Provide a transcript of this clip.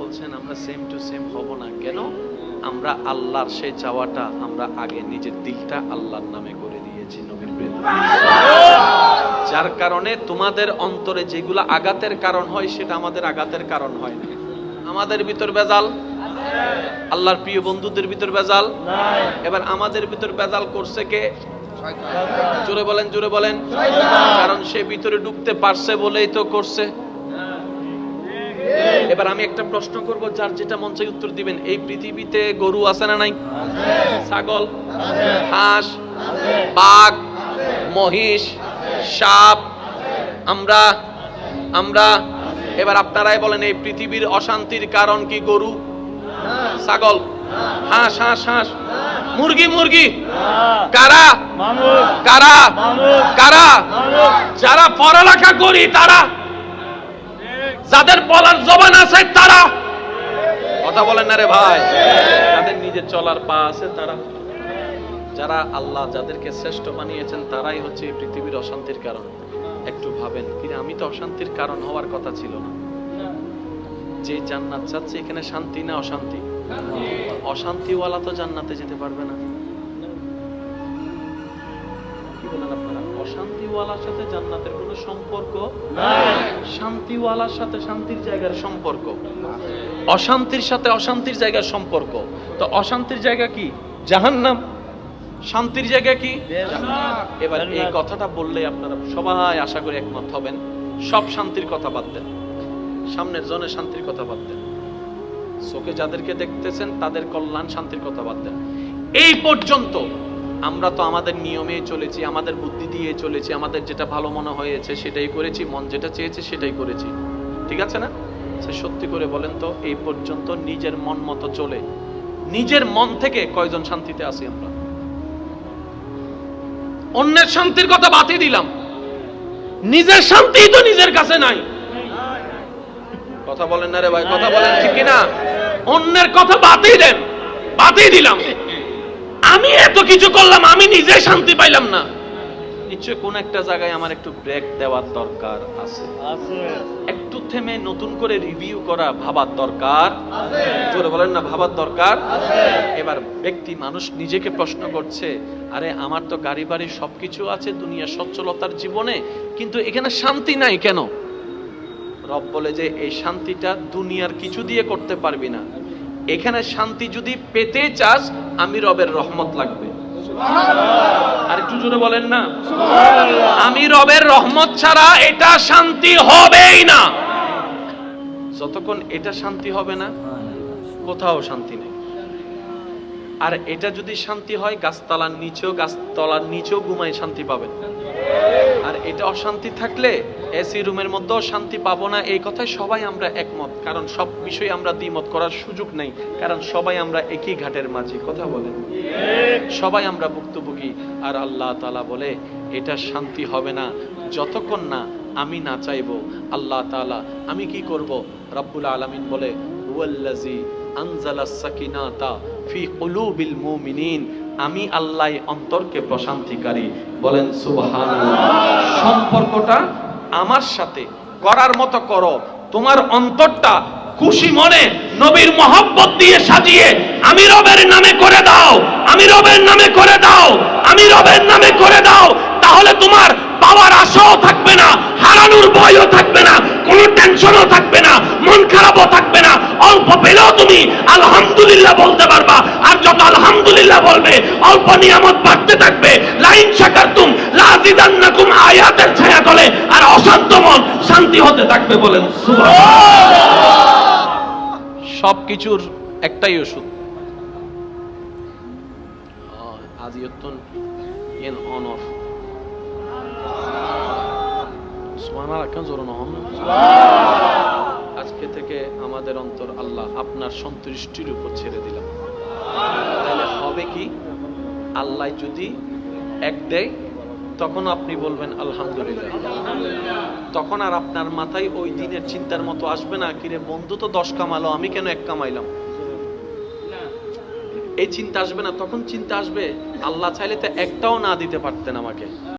বলছেন, আমরা same to same হব না। কেন? আমরা আল্লাহর সেই চাওয়াটা আমরা আগে নিজের দিলটা আল্লাহর নামে করে দিয়েছি নবীর যার কারণে তোমাদের অন্তরে যেগুলো আঘাতের কারণ হয়, সেটা আমাদের আঘাতের কারণ হয় না। আমাদের ভিতর বেজাল আল্লাহর প্রিয় বন্ধুদের ভিতর বেজাল এবার আমাদের ভিতর বেজাল করছে কে? জোরে বলেন জোরে বলেন। কারণ সে ভিতরে ঢুকতে পারছে বলেই তো করছে। এবার আমি একটা প্রশ্ন করব যার যেটা মন চাই উত্তর দিবেন। এই পৃথিবীতে গরু আছে না নাই? ছাগল? হাঁস? বাঘ? মহিষ? সাপ? আমরা? আমরা? এবার আপনারাই বলেন এই পৃথিবীর অশান্তির কারণ কি গরু? ছাগল? হাঁস হাঁস হাঁস? মুরগি মুরগি? কারা? কারা? কারা? যারা পড়ালেখা করি তারা যাদের বলার জবান আছে তারা। কথা বলেন না রে ভাই। যাদের নিজের চলার পা আছে তারা। যারা আল্লাহ যাদেরকে শ্রেষ্ঠ বানিয়েছেন তারাই হচ্ছে এই পৃথিবীর অশান্তির কারণ। একটু ভাবেন, কিরে, আমি তো অশান্তির কারণ হওয়ার কথা ছিল না। যে জান্নাত চাচ্ছে এখানে শান্তি না অশান্তি? অশান্তিওয়ালা তো জান্নাতে যেতে পারবে না। কি বলেন আপনারা? অশান্তিওয়ালার সাথে জান্নাতের কোনো সম্পর্ক? শান্তিওয়ালার সাথে শান্তির জায়গার সম্পর্ক। অশান্তির সাথে অশান্তির জায়গার সম্পর্ক। তো অশান্তির জায়গা কি? জাহান্নাম। শান্তির জায়গা কি? এবার এই কথাটা বললে আপনারা সবাই আশা করি একমত হবেন। সব শান্তির কথা বাদ দেন। সামনের জনে শান্তির কথা বাদ দেন। চোখে যাদেরকে দেখতেছেন তাদের কল্যাণ শান্তির কথা বাদ দেন। এই পর্যন্ত আমরা তো আমাদের নিয়মে চলেছি, আমাদের বুদ্ধি দিয়ে চলেছি, আমাদের যেটা ভালো মনে হয়েছে সেটাই করেছি, মন যেটা চেয়েছে সেটাই করেছি। ঠিক আছে না? সে সত্যি করে বলেন তো, এই পর্যন্ত নিজের মন মতো চলে। নিজের মন থেকে কয়জন শান্তিতে আছি আমরা? অন্যের শান্তির কথা বাতি দিলাম। নিজের শান্তি তো নিজের কাছে নাই। কথা বলেন না রে ভাই, কথা বলেন ঠিক কিনা? অন্যের কথা বাতিই দেন বাতিই দিলাম। আমি এত কিছু করলাম আমি নিজে শান্তি পাইলাম না। নিশ্চয় কোন একটা জায়গায় আমার একটু ব্রেক দেওয়ার দরকার আছে। আছে। একটু থেমে নতুন করে রিভিউ করা ভাবার দরকার। জোরে বলেন না ভাবার দরকার? এবার ব্যক্তি মানুষ নিজেকে প্রশ্ন করছে আরে আমার তো গাড়ি বাড়ি সবকিছু আছে দুনিয়া সচ্ছলতার জীবনে কিন্তু এখানে শান্তি নাই কেন? রব বলে যে এই শান্তিটা দুনিয়ার কিছু দিয়ে করতে পারবি না। এখানে শান্তি যদি পেতে চাস, আমি রবের রহমত লাগবে। আর একটু জোরে বলেন না। আমি রবের রহমত ছাড়া এটা শান্তি হবেই না। যতক্ষণ এটা শান্তি হবে না, কোথাও শান্তি নেই। আর এটা যদি শান্তি হয়, গাছতলার নিচেও গাছতলার নিচেও ঘুমায় শান্তি পাবেন আর এটা অশান্তি থাকলে এসি রুমের মধ্যেও শান্তি পাবো না, এই কথায় সবাই আমরা একমত। কারণ সব বিষয়ে আমরা দ্বিমত করার সুযোগ নেই। কারণ সবাই আমরা একই ঘাটের মাঝে, কথা বলেন। সবাই আমরা ভুক্তভোগী। আর আল্লাহ তালা বলে, এটা শান্তি হবে না। যতক্ষণ না আমি না চাইব, আল্লাহ তাআলা আমি কি করব? রব্বুল আলামিন বলে আমি আল্লাহ অন্তরকে প্রশান্তিকারী। বলেন, সুবহানাল্লাহ। সম্পর্কটা আমার সাথে করার মতো করো। তোমার অন্তরটা খুশি মনে নবীর মহব্বত দিয়ে সাজিয়ে আমি রবের নামে করে দাও। আমি রবের নামে করে দাও। আমি রবের নামে করে দাও। তাহলে তোমার পাওয়ার আশাও থাকবে না, হারানোর ভয়ও থাকবে না। কোনো টেনশনও থাকবে না মন খারাপও থাকবে না। অল্প পেলেও তুমি আলহামদুলিল্লাহ বলতে পারবা। আর যত আলহামদুলিল্লাহ বলবে অল্প নিয়ামত বাড়তে থাকবে। লাইন শাকারতুম লাজিদান্নাকুম আয়াতের ছায়া তলে আর অশান্ত মন শান্তি হতে থাকবে বলেন সবকিছুর একটাই ওষুধ। আজ ইয়ত্তন ইয়েন অন অফ আজকে থেকে আমাদের অন্তর আল্লাহ আপনার সন্তুষ্টির উপর ছেড়ে দিলাম তাহলে হবে কি? আল্লাহ যদি এক দেয়, তখন আপনি বলবেন, আলহামদুলিল্লাহ। তখন আর আপনার মাথায় ওই দিনের চিন্তার মতো আসবে না, কিরে বন্ধু তো দশ কামালো, আমি কেন এক কামাইলাম? এই চিন্তা আসবে না, তখন চিন্তা আসবে, আল্লাহ চাইলে তো একটাও না দিতে পারতেন আমাকে।